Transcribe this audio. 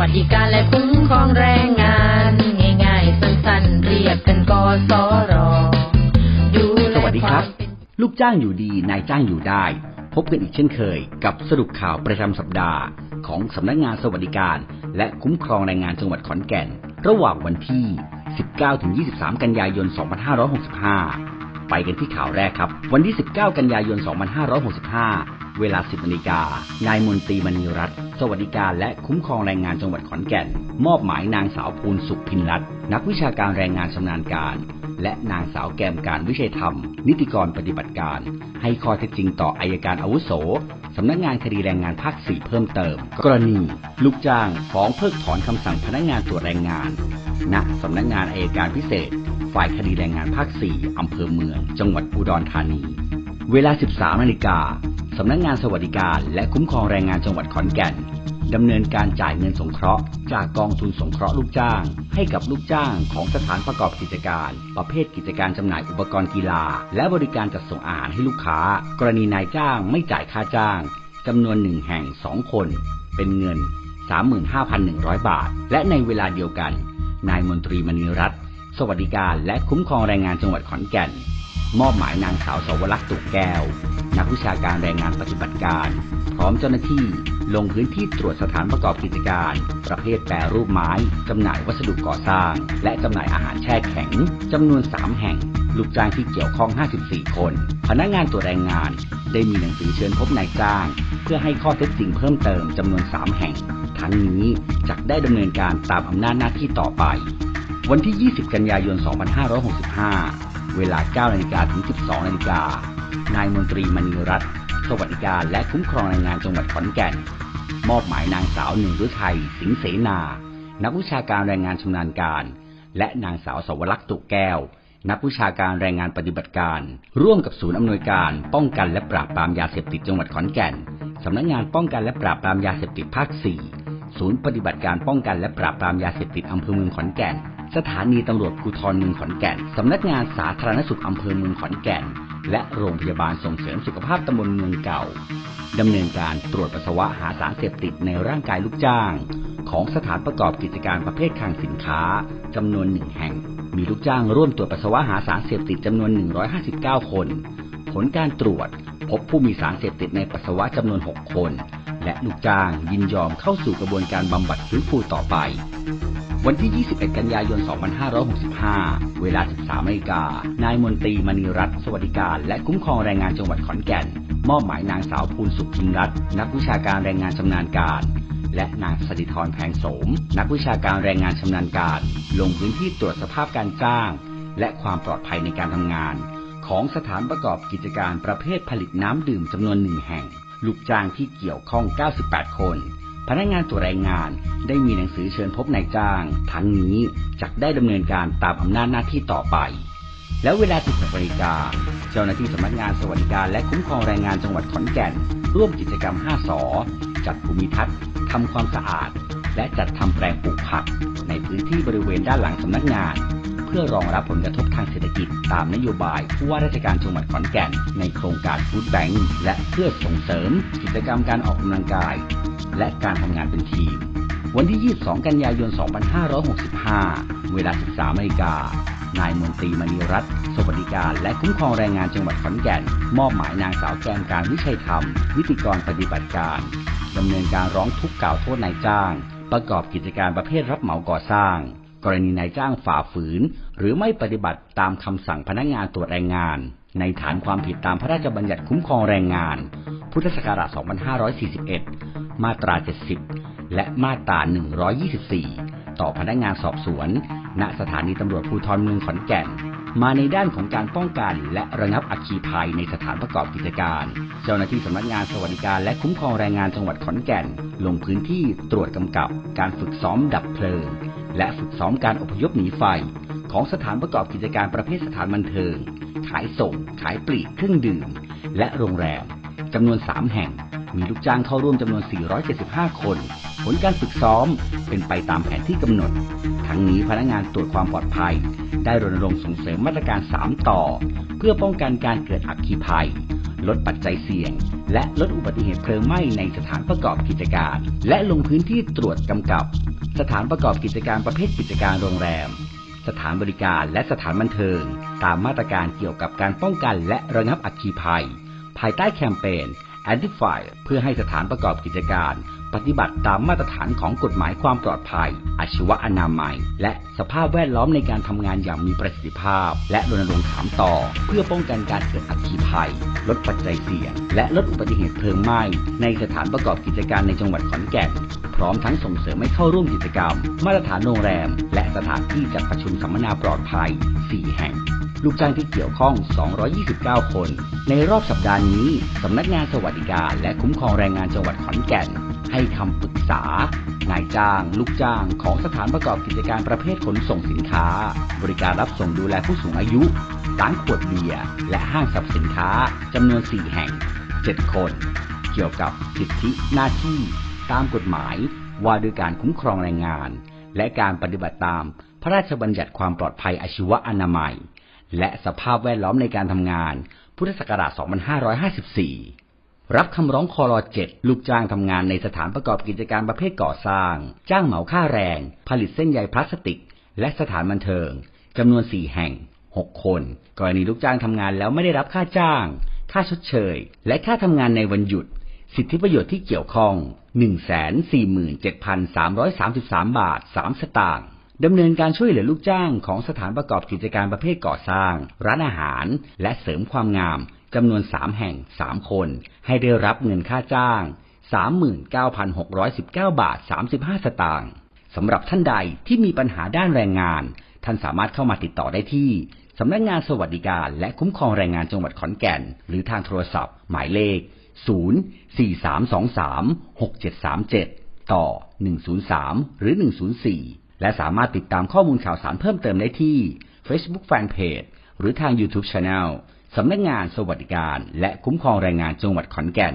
วัสดิการและคุ้มครองแรงงาน ง่ายๆ สั้นๆ เรียกกันกสรดูแลสวัสดีครับวามเป็นลูกจ้างอยู่ดีนายจ้างอยู่ได้ พบกันอีกเช่นเคย กับสรุปข่าวประจำสัปดาห์ ของสำนักงานสวัสดิการ และคุ้มครองแรงงานจังหวัดขอนแก่น ระหว่างวันที่ 19-23 กันยายน 2565 ไปกันที่ข่าวแรกครับ วันที่ 19 กันยายน 2565 เวลา 10นาฬิกา นายมนตรีมณีรัตน์สวัสดิการและคุ้มครองแรงงานจังหวัดขอนแก่น มอบหมายนางสาวภูลสุขพินรัตน์นักวิชาการแรงงานชำนาญการ และนางสาวแกมการวิชัยธรรม นิติกรปฏิบัติการ ให้ข้อเท็จจริงต่ออายการอาวุโสสำนักงานคดีแรงงานภาค 4 เพิ่มเติม กรณี ลูกจ้างฟ้องเพิกถอนคำสั่งพนักงานตรวจแรงงาน ณสำนักงานอายการพิเศษ ฝ่ายคดีแรงงานภาค 4 อำเภอเมือง จังหวัดอุดรธานี เวลา 13นาฬิกา สำนักงานสวัสดิการ และคุ้มครองแรงงานจังหวัดขอนแก่นดำเนินการจ่ายเงินสงเคราะห์ จากกองทุนสงเคราะห์ลูกจ้าง ให้กับลูกจ้างของสถานประกอบกิจการ ประเภทกิจการจำหน่ายอุปกรณ์กีฬา และบริการจัดส่งอาหารให้ลูกค้า กรณีนายจ้างไม่จ่ายค่าจ้างจำนวนหนึ่งแห่งสองคน เป็นเงิน 35,100 บาท และในเวลาเดียวกัน นายมนตรีมณีรัตน์สวัสดิการและคุ้มครองแรงงานจังหวัดขอนแก่น มอบหมายนางสาวสวรักษ์ตุกแก้ว นักวิชาการแรงงานปฏิบัติการ พร้อมเจ้าหน้าที่ลงพื้นที่ตรวจสถานประกอบกิจการ ประเภทแปรรูปไม้จำหน่ายวัสดุก่อสร้าง และจำหน่ายอาหารแช่แข็งจำนวน 3 แห่ง ลูกจ้างที่เกี่ยวข้อง 54 คน พนักงานตัวแรงงาน ได้มีหนังสือเชิญพบนายจ้าง เพื่อให้ข้อเท็จจริงเพิ่มเติมจำนวน 3 แห่ง ทั้งนี้จะได้ดำเนินการตามอำนาจหน้าที่ต่อไป วันที่ 20 กันยายน 2565 เวลา 9 นาฬิกาถึง 12 นาฬิกา นายมนตรีมณีรัตน์สวัสดิการและคุ้มครองแรงงานจังหวัดขอนแก่น มอบหมายนางสาวหนึ่งฤทัยสิงเสนา นักวิชาการแรงงานชำนาญการ และนางสาวสวรักษ์ตุกแก้ว นักวิชาการแรงงานปฏิบัติการ ร่วมกับศูนย์อำนวยการ ป้องกันและปราบปรามยาเสพติดจังหวัดขอนแก่นสำนักงานป้องกันและปราบปรามยาเสพติดภาค 4 ศูนย์ปฏิบัติการป้องกันและปราบปรามยาเสพติดอำเภอเมืองขอนแก่น สถานีตำรวจภูธรเมืองขอนแก่น สำนักงานสาธารณสุขอำเภอเมืองขอนแก่น และโรงพยาบาลส่งเสริมสุขภาพตำบลเมืองเก่า ดำเนินการตรวจปัสสาวะหาสารเสพติดในร่างกายลูกจ้าง ของสถานประกอบกิจการประเภทคลังสินค้าจำนวนหนึ่งแห่ง มีลูกจ้างร่วมตรวจปัสสาวะหาสารเสพติดจำนวน 159 คน ผลการตรวจพบผู้มีสารเสพติดในปัสสาวะจำนวน 6 คน และลูกจ้างยินยอมเข้าสู่กระบวนการบำบัดฟื้นฟูต่อไป วันที่ 21 กันยายน 2565 เวลา 13นาฬิกา นายมนตรีมณีรัตน์สวัสดิการและคุ้มครองแรงงานจังหวัดขอนแก่น มอบหมายนางสาวภูลสุขพิมรัตน์นักวิชาการแรงงานชำนาญการ และนางสติธรแพงโสม นักวิชาการแรงงานชำนาญการ ลงพื้นที่ตรวจสภาพการจ้าง และความปลอดภัยในการทำงาน ของสถานประกอบกิจการประเภทผลิตน้ำดื่มจำนวนหนึ่งแห่ง ลูกจ้างที่เกี่ยวข้อง 98 คน พนักงานตัวจแรงงานได้มีหนังสือเชิญพบนายจ้าง ทั้งนี้จักได้ดำเนินการตามอำนาจหน้าที่ต่อไป แล้วเวลา16นาฬิกา เจ้าหน้าที่สำนักงานสวัสดิการและคุ้มครองแรงงานจังหวัดขอนแก่น ร่วมกิจกรรม 5 สอ จัดภูมิทัศน์ทำความสะอาด และจัดทำแปลงปลูกผัก ในพื้นที่บริเวณด้านหลังสำนักงาน พื่อรองรับผลกระทบทางเศรษฐกิจตามนโยบายผู้ว่าราชการจังหวัดขอนแก่น ในโครงการฟู้ดแบงค์และเพื่อส่งเสริมกิจกรรมการออกกำลังกาย และการทำงานเป็นทีม วันที่ 22 กันยายน 2565 เวลา 13นาฬิกานายมนตรีมณีรัตน์สวัสดิการ และคุ้มครองแรงงานจังหวัดขอนแก่น มอบหมายนางสาวแกมการวิชัยธรรมนิติกรปฏิบัติการดำเนินการร้องทุกข์กล่าวโทษนายจ้าง ประกอบกิจการประเภทรับเหมาก่อสร้าง กรณีนายจ้างฝ่าฝืน หรือไม่ปฏิบัติตามคำสั่งพนักงานตรวจแรงงาน ในฐานความผิดตามพระราชบัญญัติคุ้มครองแรงงาน พุทธศักราช 2541 มาตรา 70 และมาตรา 124 ต่อพนักงานสอบสวน ณสถานีตำรวจภูธรเมืองขอนแก่น มาในด้านของการป้องกันและระงับอัคคีภัยในสถานประกอบกิจการ เจ้าหน้าที่สำนักงานสวัสดิการและคุ้มครองแรงงานจังหวัดขอนแก่น ลงพื้นที่ตรวจกำกับ การฝึกซ้อมดับเพลิง และฝึกซ้อมการอพยพหนีไฟ ของสถานประกอบกิจการประเภทสถานบันเทิง ขายส่ง ขายปลีกเครื่องดื่ม และโรงแรมจำนวน 3 แห่ง มีลูกจ้างเข้าร่วมจำนวน 475 คน ผลการฝึกซ้อมเป็นไปตามแผนที่กำหนด ทั้งนี้พนักงานตรวจความปลอดภัย ได้รณรงค์ส่งเสริมมาตรการ 3 ต่อ เพื่อป้องกันการเกิดอัคคีภัย ลดปัจจัยเสี่ยง และลดอุบัติเหตุเพลิงไหม้ในสถานประกอบกิจการ และลงพื้นที่ตรวจกำกับ สถานประกอบกิจการประเภทกิจการโรงแรม สถานบริการและสถานบันเทิง ตามมาตรการเกี่ยวกับการป้องกันและระงับอัคคีภัย ภายใต้แคมเปญ Antify เพื่อให้สถานประกอบกิจการ ปฏิบัติตามมาตรฐานของกฎหมายความปลอดภัย อาชีวอนามัย และสภาพแวดล้อมในการทำงานอย่างมีประสิทธิภาพ และรณรงค์ถามต่อ เพื่อป้องกันการเกิดอัคคีภัย ลดปัจจัยเสี่ยง และลดอุบัติเหตุเพลิงไหม้ในสถานประกอบกิจการในจังหวัดขอนแก่น พร้อมทั้งส่งเสริมให้เข้าร่วมกิจกรรม มาตรฐานโรงแรม และสถานที่จัดประชุมสัมมนาปลอดภัย 4 แห่ง ลูกจ้างที่เกี่ยวข้อง 229 คน ในรอบสัปดาห์นี้สำนักงานสวัสดิการและคุ้มครองแรงงานจังหวัดขอนแก่น ให้คำปรึกษา นายจ้าง ลูกจ้างของสถานประกอบกิจการประเภทขนส่งสินค้า บริการรับส่งดูแลผู้สูงอายุ ร้านขวดเบียร์และห้างสรรพสินค้าจำนวน 4 แห่ง 7 คน เกี่ยวกับสิทธิหน้าที่ ตามกฎหมายว่าด้วยการคุ้มครองแรงงาน และการปฏิบัติตามพระราชบัญญัติความปลอดภัยอาชีวอนามัย และสภาพแวดล้อมในการทำงาน พุทธศักราช 2554 รับคำร้องคอรอ7ลูกจ้างทำงานในสถานประกอบกิจการประเภทก่อสร้าง จ้างเหมาค่าแรง ผลิตเส้นใยพลาสติก และสถานบันเทิงจำนวน 4 แห่ง 6 คน กรณีลูกจ้างทำงานแล้วไม่ได้รับค่าจ้าง ค่าชดเชย และค่าทำงานในวันหยุด สิทธิประโยชน์ที่เกี่ยวข้อง 147,333 บาท 3 สตางค์ ดำเนินการช่วยเหลือลูกจ้างของสถานประกอบกิจการประเภทก่อสร้าง ร้านอาหาร และเสริมความงามจำนวน 3 แห่ง 3 คน ให้ได้รับเงินค่าจ้าง 39,619 บาท 35 สตางค์สำหรับท่านใดที่มีปัญหาด้านแรงงาน ท่านสามารถเข้ามาติดต่อได้ที่สำนักงานสวัสดิการและคุ้มครองแรงงานจังหวัดขอนแก่น หรือทางโทรศัพท์ หมายเลข 043236737 ต่อ 103 หรือ 104 และสามารถติดตามข้อมูลข่าวสารเพิ่มเติมได้ที่ Facebook Fanpage หรือทาง YouTube Channel สำนักงานสวัสดิการ และคุ้มครองแรงงานจังหวัดขอนแก่น